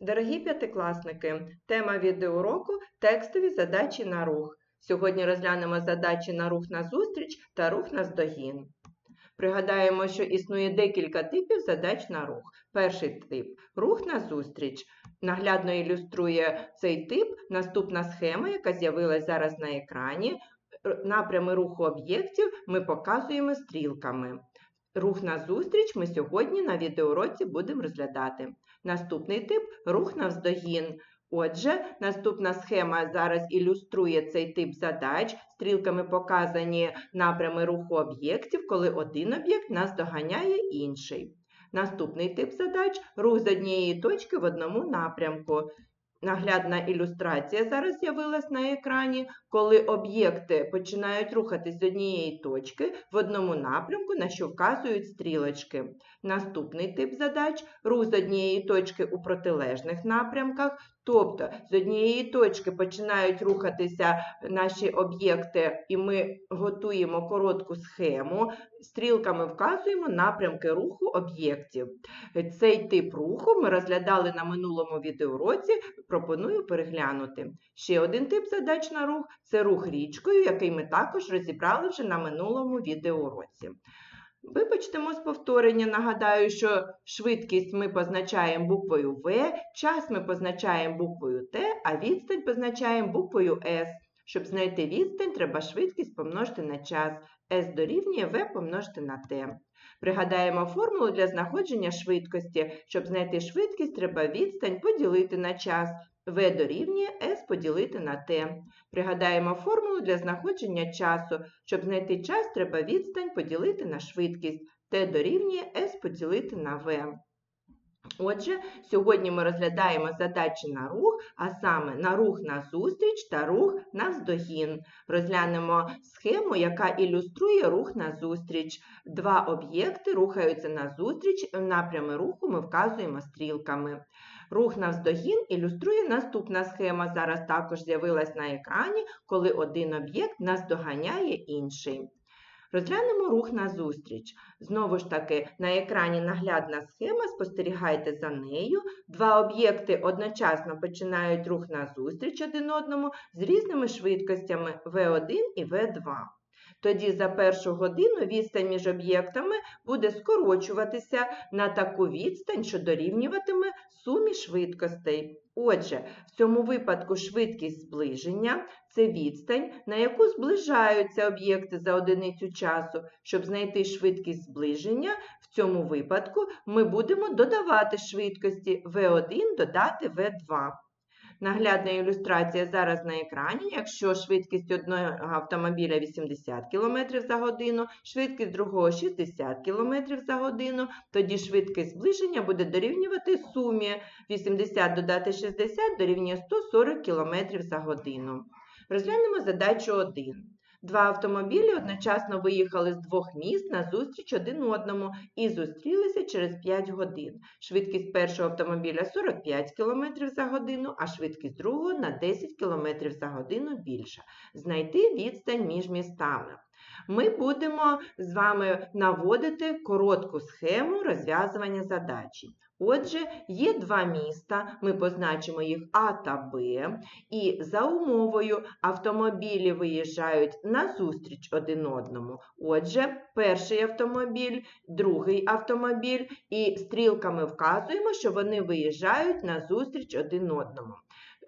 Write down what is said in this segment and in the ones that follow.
Дорогі п'ятикласники, тема відеоуроку текстові задачі на рух. Сьогодні розглянемо задачі на рух на зустріч та рух на здогін. Пригадаємо, що існує декілька типів задач на рух. Перший тип рух на зустріч. Наглядно ілюструє цей тип наступна схема, яка з'явилась зараз на екрані. Напрями руху об'єктів ми показуємо стрілками. Рух на зустріч ми сьогодні на відеоуроці будемо розглядати. Наступний тип рух навздогін. Отже, наступна схема зараз ілюструє цей тип задач. Стрілками показані напрями руху об'єктів, коли один об'єкт наздоганяє інший. Наступний тип задач рух з однієї точки в одному напрямку. Наглядна ілюстрація зараз з'явилась на екрані, коли об'єкти починають рухатись з однієї точки в одному напрямку, на що вказують стрілочки. Наступний тип задач рух з однієї точки у протилежних напрямках, тобто з однієї точки починають рухатися наші об'єкти, і ми готуємо коротку схему, стрілками вказуємо напрямки руху об'єктів. Цей тип руху ми розглядали на минулому відеоуроці, пропоную переглянути. Ще один тип задач на рух це рух річкою, який ми також розібрали вже на минулому відеоуроці. Вибачтемо з повторення, нагадаю, що швидкість ми позначаємо буквою В, час ми позначаємо буквою Т, а відстань позначаємо буквою С. Щоб знайти відстань, треба швидкість помножити на час. S дорівнює В помножити на T. Пригадаємо формулу для знаходження швидкості. Щоб знайти швидкість, треба відстань поділити на час. В дорівнює С поділити на Т. Пригадаємо формулу для знаходження часу. Щоб знайти час, треба відстань поділити на швидкість. Т дорівнює С поділити на V. Отже, сьогодні ми розглядаємо задачі на рух, а саме на рух на зустріч та рух навздогін. Розглянемо схему, яка ілюструє рух на зустріч. Два об'єкти рухаються на зустріч, напрями руху ми вказуємо стрілками. Рух навздогін ілюструє наступна схема. Зараз також з'явилась на екрані, коли один об'єкт наздоганяє інший. Розглянемо рух на зустріч. Знову ж таки, на екрані наглядна схема, спостерігайте за нею. Два об'єкти одночасно починають рух назустріч один одному з різними швидкостями V1 і V2. Тоді за першу годину відстань між об'єктами буде скорочуватися на таку відстань, що дорівнюватиме сумі швидкостей. Отже, в цьому випадку швидкість зближення це відстань, на яку зближаються об'єкти за одиницю часу. Щоб знайти швидкість зближення, в цьому випадку ми будемо додавати швидкості V1 додати V2. Наглядна ілюстрація зараз на екрані. Якщо швидкість одного автомобіля 80 км за годину, швидкість другого 60 км за годину, тоді швидкість зближення буде дорівнювати сумі 80 додати 60 дорівнює 140 км за годину. Розглянемо задачу 1. Два автомобілі одночасно виїхали з двох міст на зустріч один одному і зустрілися через 5 годин. Швидкість першого автомобіля 45 км за годину, а швидкість другого на 10 км за годину більша. Знайти відстань між містами. Ми будемо з вами наводити коротку схему розв'язування задачі. Отже, є два міста, ми позначимо їх А та Б, і за умовою автомобілі виїжджають на зустріч один одному. Отже, перший автомобіль, другий автомобіль, і стрілками вказуємо, що вони виїжджають на зустріч один одному.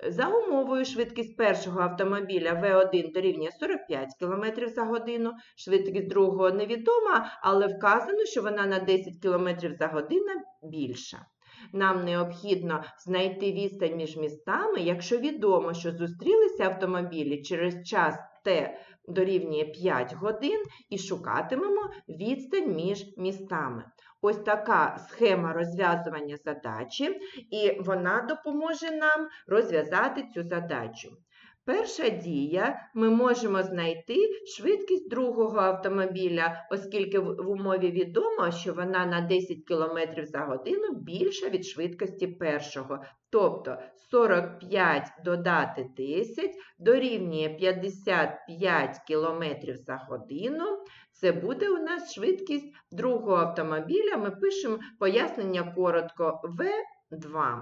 За умовою швидкість першого автомобіля В1 дорівнює 45 км за годину, швидкість другого невідома, але вказано, що вона на 10 км за годину більша. Нам необхідно знайти відстань між містами, якщо відомо, що зустрілися автомобілі через час Т дорівнює 5 годин і шукатимемо відстань між містами. Ось така схема розв'язування задачі, і вона допоможе нам розв'язати цю задачу. Перша дія ми можемо знайти швидкість другого автомобіля, оскільки в умові відомо, що вона на 10 км за годину більша від швидкості першого. Тобто 45 додати 10 дорівнює 55 км за годину. Це буде у нас швидкість другого автомобіля. Ми пишемо пояснення коротко В2.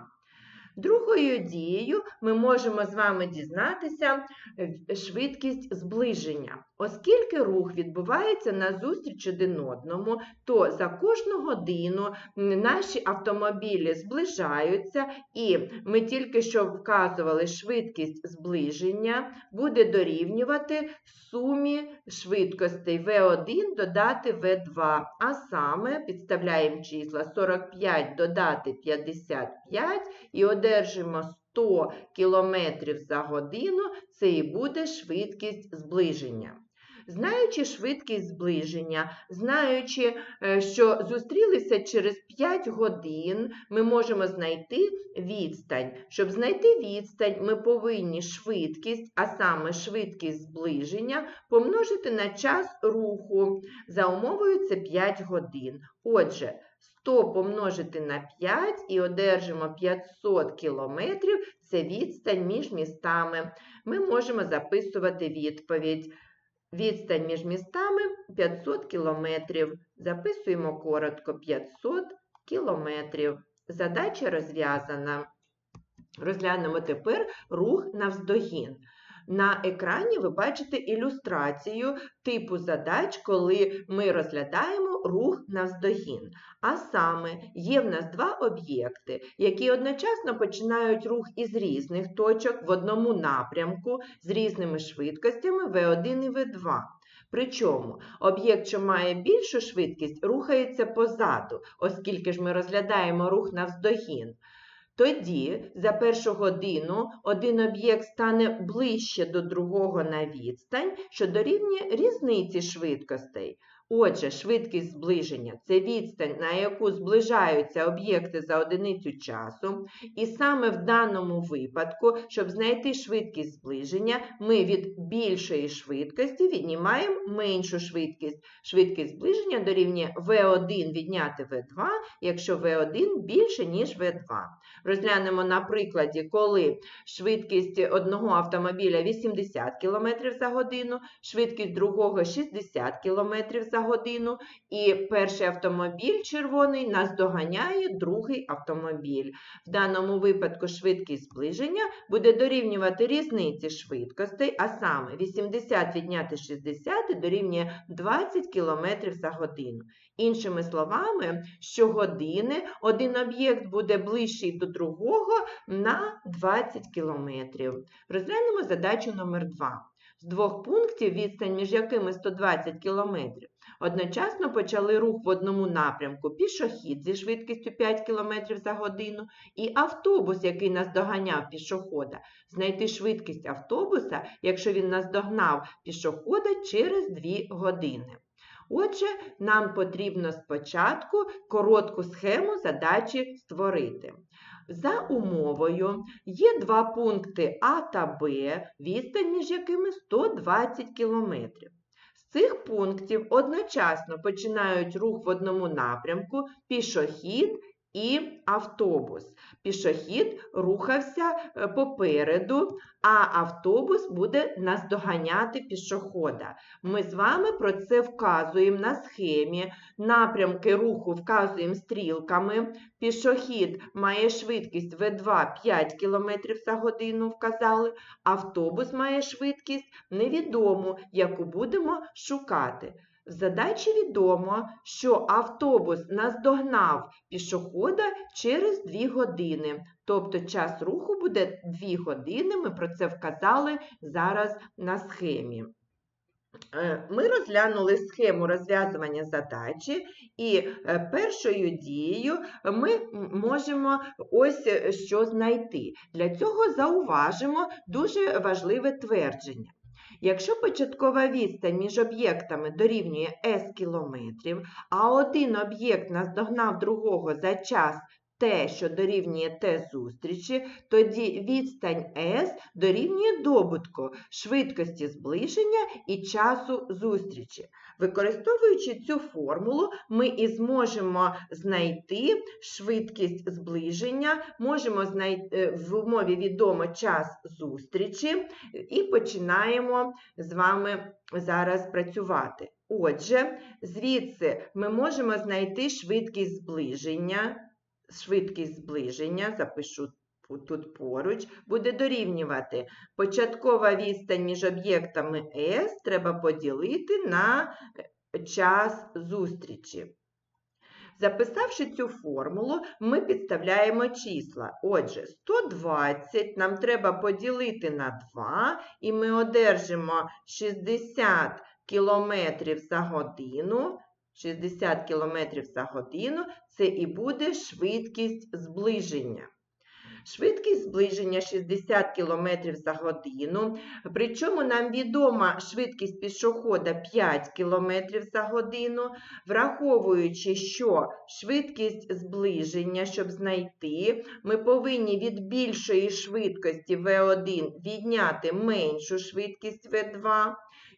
Другою дією ми можемо з вами дізнатися е, швидкість зближення. Оскільки рух відбувається назустріч один одному, то за кожну годину наші автомобілі зближаються, і ми тільки що вказували швидкість зближення буде дорівнювати сумі швидкостей V1 додати V2. А саме підставляємо числа 45 додати 55 і одержимо 100 км за годину, це і буде швидкість зближення. Знаючи швидкість зближення, знаючи, е, що зустрілися через 5 годин, ми можемо знайти відстань. Щоб знайти відстань, ми повинні швидкість, а саме швидкість зближення, помножити на час руху. За умовою це 5 годин. Отже, 100 помножити на 5 і одержимо 500 кілометрів – це відстань між містами. Ми можемо записувати відповідь. Відстань між містами 500 кілометрів. Записуємо коротко 500 кілометрів. Задача розв'язана. Розглянемо тепер рух навздогін. На екрані ви бачите ілюстрацію типу задач, коли ми розглядаємо рух навздогін. А саме, є в нас два об'єкти, які одночасно починають рух із різних точок в одному напрямку з різними швидкостями V1 і V2. Причому об'єкт, що має більшу швидкість, рухається позаду, оскільки ж ми розглядаємо рух навздогін. Тоді за першу годину один об'єкт стане ближче до другого на відстань, що дорівнює різниці швидкостей. Отже, швидкість зближення це відстань, на яку зближаються об'єкти за одиницю часу. І саме в даному випадку, щоб знайти швидкість зближення, ми від більшої швидкості віднімаємо меншу швидкість. Швидкість зближення дорівнює V1 відняти V2, якщо V1 більше, ніж V2. Розглянемо на прикладі, коли швидкість одного автомобіля 80 км за годину, швидкість другого 60 км за годину, і перший автомобіль червоний наздоганяє другий автомобіль. В даному випадку швидкість зближення буде дорівнювати різниці швидкостей, а саме 80 відняти 60 дорівнює 20 км за годину. Іншими словами, щогодини один об'єкт буде ближчий до другого на 20 км. Розглянемо задачу номер 2. З двох пунктів, відстань між якими 120 км, одночасно почали рух в одному напрямку пішохід зі швидкістю 5 км за годину і автобус, який наздоганяв пішохода. Знайти швидкість автобуса, якщо він наздогнав пішохода через 2 години. Отже, нам потрібно спочатку коротку схему задачі створити. За умовою є два пункти А та Б, відстань між якими 120 км. Цих пунктів одночасно починають рух в одному напрямку пішохід і автобус. Пішохід рухався е, попереду, а автобус буде наздоганяти пішохода. Ми з вами про це вказуємо на схемі. Напрямки руху вказуємо стрілками. Пішохід має швидкість В2 5 км за годину вказали, автобус має швидкість невідому, яку будемо шукати. В задачі відомо, що автобус наздогнав пішохода через 2 години. Тобто час руху буде 2 години, ми про це вказали зараз на схемі. Е, Ми розглянули схему розв'язування задачі, і е, першою дією ми можемо ось е, що знайти. Для цього зауважимо дуже важливе твердження. Якщо початкова відстань між об'єктами дорівнює s кілометрів, а один об'єкт наздогнав другого за час t, що дорівнює t зустрічі, тоді відстань s дорівнює добутку швидкості зближення і часу зустрічі. Використовуючи цю формулу, ми і зможемо знайти швидкість зближення, можемо знайти в умові відомо час зустрічі і починаємо з вами зараз працювати. Отже, звідси ми можемо знайти швидкість зближення, швидкість зближення, запишу тут поруч буде дорівнювати. Початкова відстань між об'єктами S треба поділити на е, час зустрічі. Записавши цю формулу, ми підставляємо числа. Отже, 120 нам треба поділити на 2, і ми одержимо 60 км за годину. 60 км за годину це і буде швидкість зближення. Швидкість зближення 60 км за годину. Причому нам відома швидкість пішохода 5 км за годину, враховуючи, що швидкість зближення, щоб знайти, ми повинні від більшої швидкості V1 відняти меншу швидкість V2.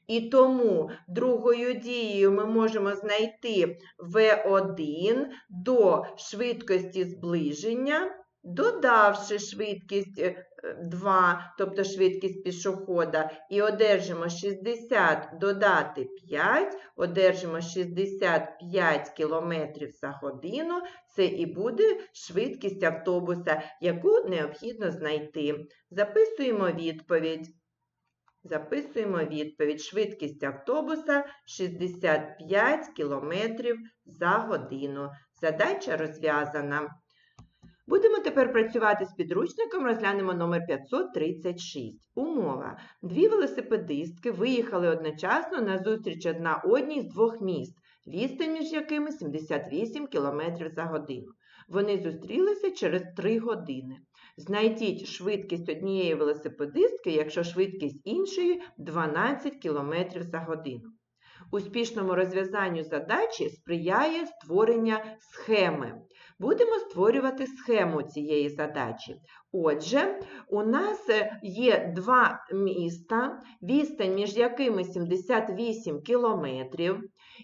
І тому другою дією ми можемо знайти V1 до швидкості зближення додавши швидкість 2, тобто швидкість пішохода, і одержимо 60 додати 5, одержимо 65 км за годину, це і буде швидкість автобуса, яку необхідно знайти. Записуємо відповідь. Записуємо відповідь. Швидкість автобуса 65 км за годину. Задача розв'язана. Будемо тепер працювати з підручником, розглянемо номер 536. Умова. Дві велосипедистки виїхали одночасно на зустріч одна одній з двох міст, відстань між якими 78 км за годину. Вони зустрілися через 3 години. Знайдіть швидкість однієї велосипедистки, якщо швидкість іншої 12 км за годину. Успішному розв'язанню задачі сприяє створення схеми. Будемо створювати схему цієї задачі. Отже, у нас е, є два міста, відстань між якими 78 кілометрів,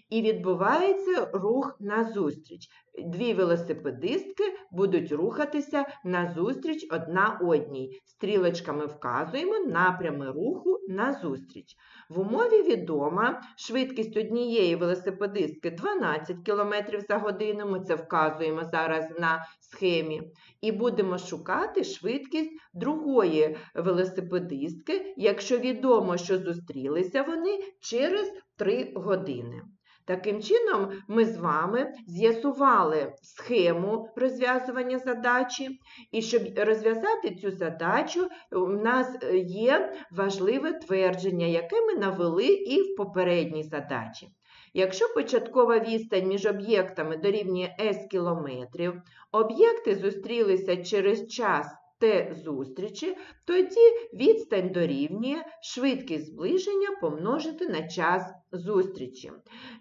і відбувається рух назустріч. Дві велосипедистки будуть рухатися назустріч одна одній. Стрілочками вказуємо напрями руху назустріч. В умові відома швидкість однієї велосипедистки 12 км за годину. Ми це вказуємо зараз на схемі. І будемо шукати швидкість другої велосипедистки, якщо відомо, що зустрілися вони через 3 години. Таким чином, ми з вами з'ясували схему розв'язування задачі, і щоб розв'язати цю задачу, у нас є важливе твердження, яке ми навели і в попередній задачі. Якщо початкова відстань між об'єктами дорівнює s кілометрів, об'єкти зустрілися через час Т зустрічі, тоді відстань дорівнює швидкість зближення помножити на час зустрічі.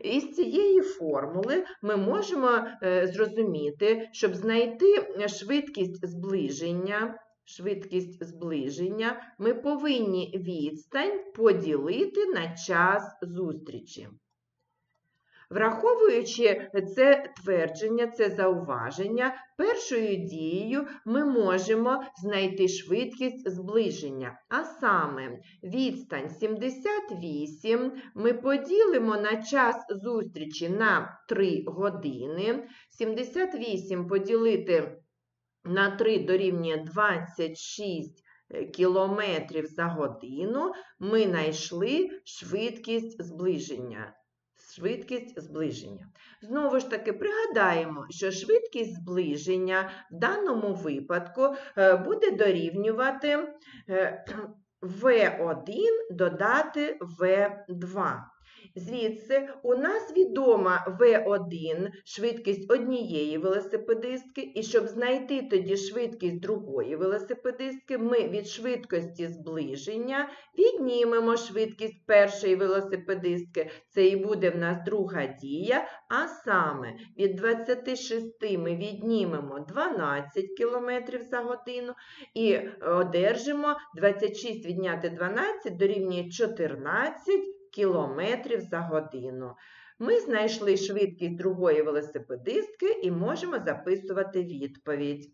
Із цієї формули ми можемо е, зрозуміти, щоб знайти швидкість зближення, швидкість зближення, ми повинні відстань поділити на час зустрічі. Враховуючи це твердження, це зауваження, першою дією ми можемо знайти швидкість зближення. А саме відстань 78 ми поділимо на час зустрічі на 3 години. 78 поділити на 3 дорівнює 26 кілометрів за годину, ми знайшли швидкість зближення швидкість зближення. Знову ж таки, пригадаємо, що швидкість зближення в даному випадку е, буде дорівнювати V1 е, додати V2. Звідси у нас відома V1 швидкість однієї велосипедистки, і щоб знайти тоді швидкість другої велосипедистки, ми від швидкості зближення віднімемо швидкість першої велосипедистки. Це і буде в нас друга дія, а саме від 26 ми віднімемо 12 км за годину і одержимо 26 відняти 12 дорівнює 14 км за годину. Ми знайшли швидкість другої велосипедистки і можемо записувати відповідь.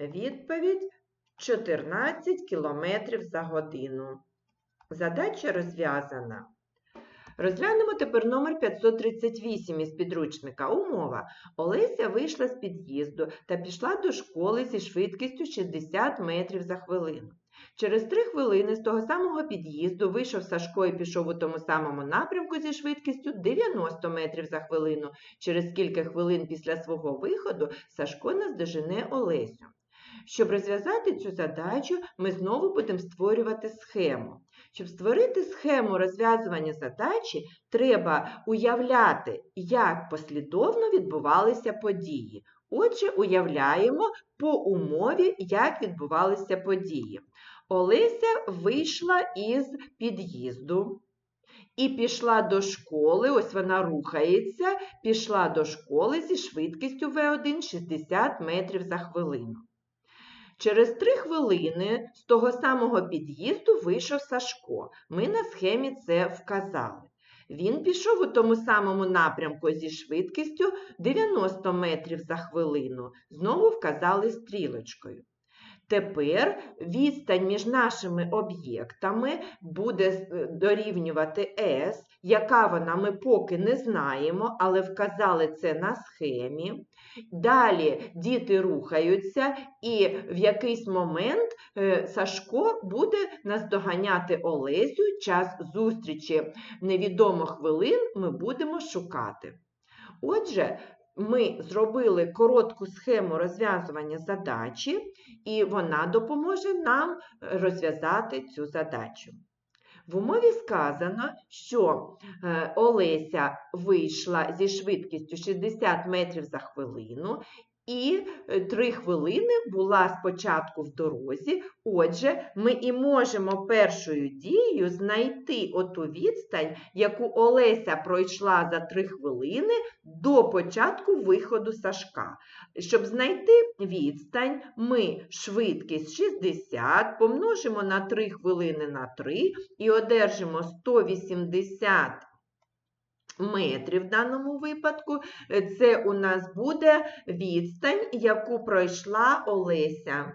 Відповідь 14 км за годину. Задача розв'язана. Розглянемо тепер номер 538 із підручника. Умова. Олеся вийшла з під'їзду та пішла до школи зі швидкістю 60 метрів за хвилину. Через три хвилини з того самого під'їзду вийшов Сашко і пішов у тому самому напрямку зі швидкістю 90 метрів за хвилину. Через кілька хвилин після свого виходу Сашко наздожене Олесю. Щоб розв'язати цю задачу, ми знову будемо створювати схему. Щоб створити схему розв'язування задачі, треба уявляти, як послідовно відбувалися події. Отже, уявляємо по умові, як відбувалися події. Олеся вийшла із під'їзду і пішла до школи, ось вона рухається, пішла до школи зі швидкістю В1 60 метрів за хвилину. Через три хвилини з того самого під'їзду вийшов Сашко. Ми на схемі це вказали. Він пішов у тому самому напрямку зі швидкістю 90 метрів за хвилину. Знову вказали стрілочкою. Тепер відстань між нашими об'єктами буде е, дорівнювати S, яка вона ми поки не знаємо, але вказали це на схемі. Далі діти рухаються, і в якийсь момент е, Сашко буде наздоганяти Олесю час зустрічі невідомо хвилин ми будемо шукати. Отже, ми зробили коротку схему розв'язування задачі, і вона допоможе нам розв'язати цю задачу. В умові сказано, що е, Олеся вийшла зі швидкістю 60 метрів за хвилину і 3 хвилини була спочатку в дорозі. Отже, ми і можемо першою дією знайти оту відстань, яку Олеся пройшла за 3 хвилини до початку виходу Сашка. Щоб знайти відстань, ми швидкість 60 помножимо на 3 хвилини на 3 і одержимо 180 метрів в даному випадку. Це у нас буде відстань, яку пройшла Олеся.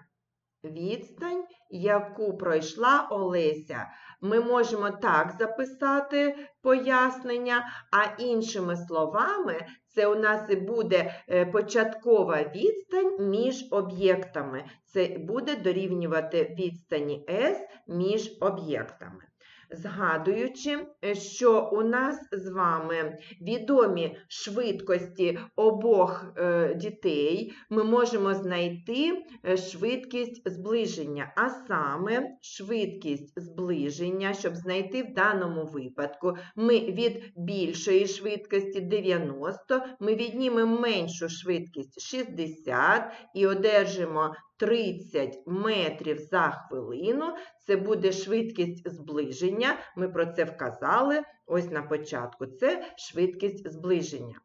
Відстань, яку пройшла Олеся. Ми можемо так записати пояснення, а іншими словами, це у нас і буде е, початкова відстань між об'єктами. Це буде дорівнювати відстані S між об'єктами згадуючи, що у нас з вами відомі швидкості обох е, дітей, ми можемо знайти е, швидкість зближення, а саме швидкість зближення, щоб знайти в даному випадку, ми від більшої швидкості 90, ми віднімемо меншу швидкість 60 і одержимо 30 метрів за хвилину. Це буде швидкість зближення. Ми про це вказали ось на початку. Це швидкість зближення.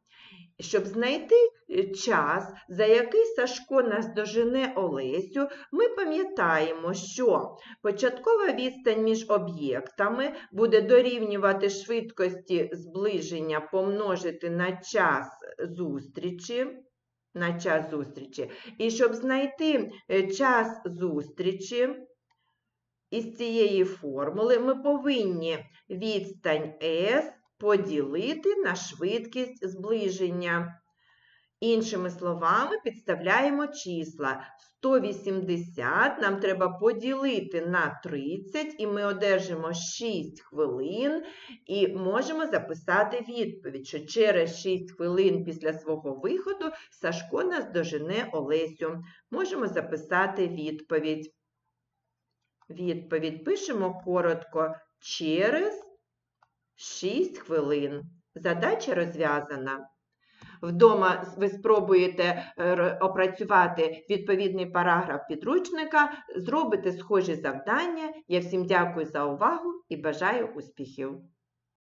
Щоб знайти е, час, за який Сашко наздожене Олесю, ми пам'ятаємо, що початкова відстань між об'єктами буде дорівнювати швидкості зближення помножити на час зустрічі на час зустрічі. І щоб знайти е, час зустрічі із цієї формули, ми повинні відстань S поділити на швидкість зближення. Іншими словами, підставляємо числа 180 нам треба поділити на 30, і ми одержимо 6 хвилин, і можемо записати відповідь, що через 6 хвилин після свого виходу Сашко нас дожене Олесю. Можемо записати відповідь. Відповідь пишемо коротко через 6 хвилин. Задача розв'язана. Вдома ви спробуєте е, опрацювати відповідний параграф підручника, зробите схожі завдання. Я всім дякую за увагу і бажаю успіхів!